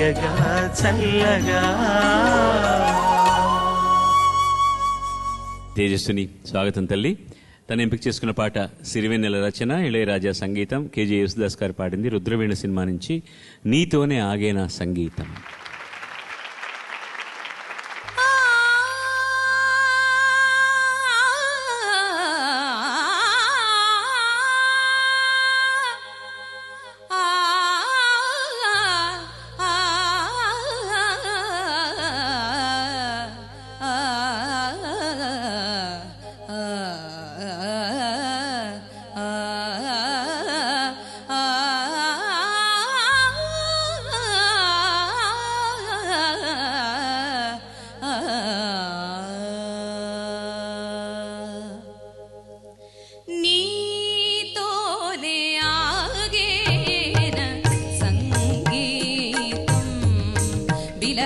తీయగా చల్లగా. తేజస్సుని స్వాగతం తల్లి. తను ఎంపిక చేసుకున్న పాట సిరివెన్నెల రచన ఇళయరాజా సంగీతం కేజీ యేసుదాస్ గారు పాడింది రుద్రవీణ సినిమా నుంచి నీతోనే ఆగేనా సంగీతం.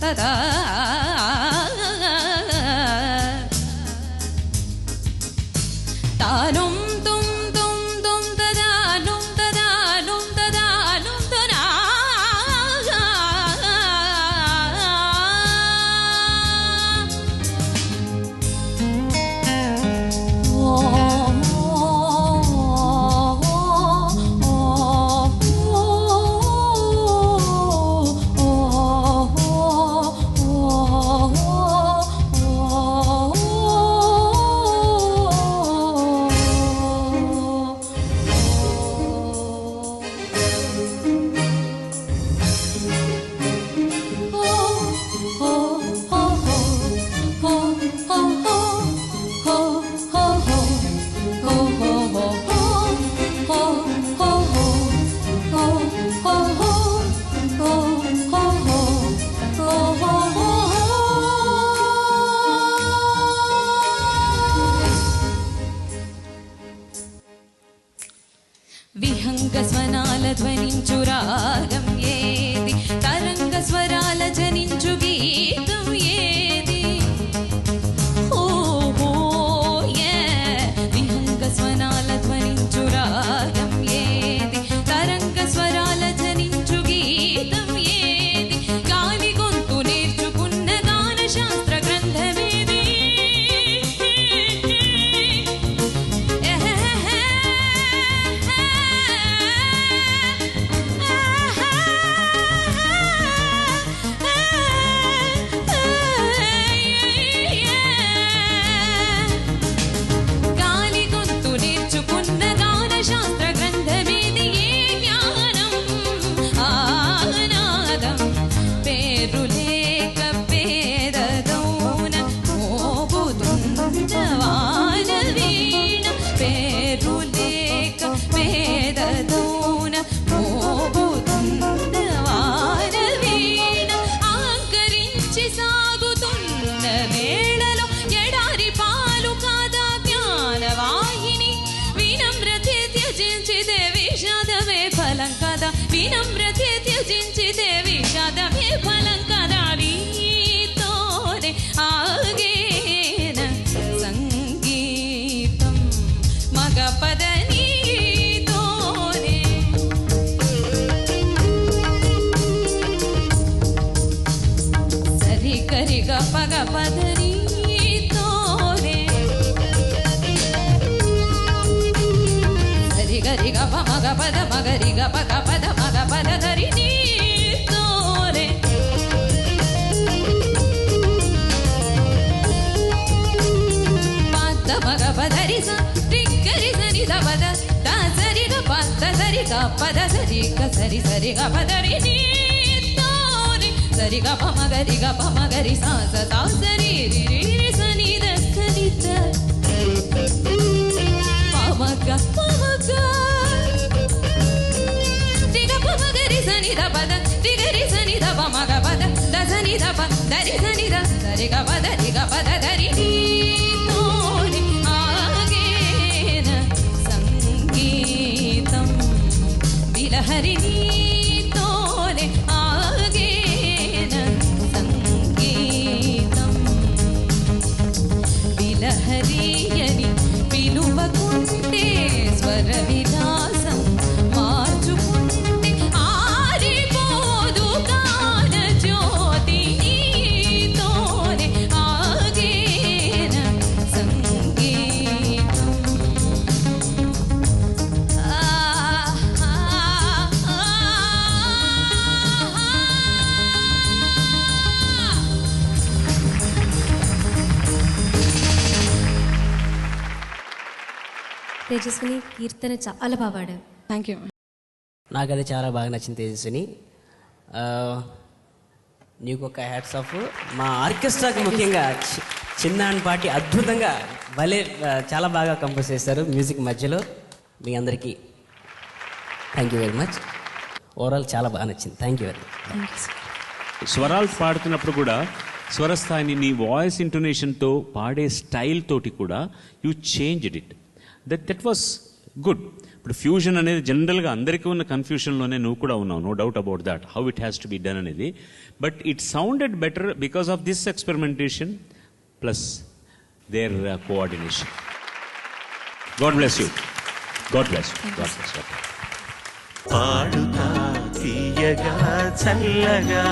da da దేవి షాదవే ఫలంకరాలి తోరే ఆగేన సంగీతం మగ పదని సరి కరిగ పగ పదరి తోరే సరి గరి గ మగ పద మగరి గ పగ పద మగ పద ధరిని पद सरि क सरि सरि गीरि सरि गरि गरि सा feliz. తేజస్విని కీర్తన చాలా బాగా థ్యాంక్ యూ నాకు అది చాలా బాగా నచ్చింది తేజస్విని. నీకు ఒక హ్యాట్స్ ఆఫ్ మా ఆర్కెస్ట్రాకి ముఖ్యంగా చి- చిన్నాన్ పాటి అద్భుతంగా భలే చాలా బాగా కంపోజ్ చేశారు మ్యూజిక్ మధ్యలో. మీ అందరికీ thank you very much overall చాలా బాగా నచ్చింది. థ్యాంక్ యూ వెరీ మచ్ స్వరాలు పాడుతున్నప్పుడు కూడా స్వరస్థాయిని నీ వాయిస్ ఇంటోనేషన్తో పాడే స్టైల్ తోటి కూడా you changed it that that was good ఇప్పుడు ఫ్యూజన్ అనేది జనరల్గా అందరికీ ఉన్న కన్ఫ్యూషన్లోనే నువ్వు కూడా ఉన్నావు. No doubt about that how it has to be done అనేది. But it sounded better because of this experimentation plus their coordination God bless you God bless God bless పాడుతా తీయగా చల్లగా.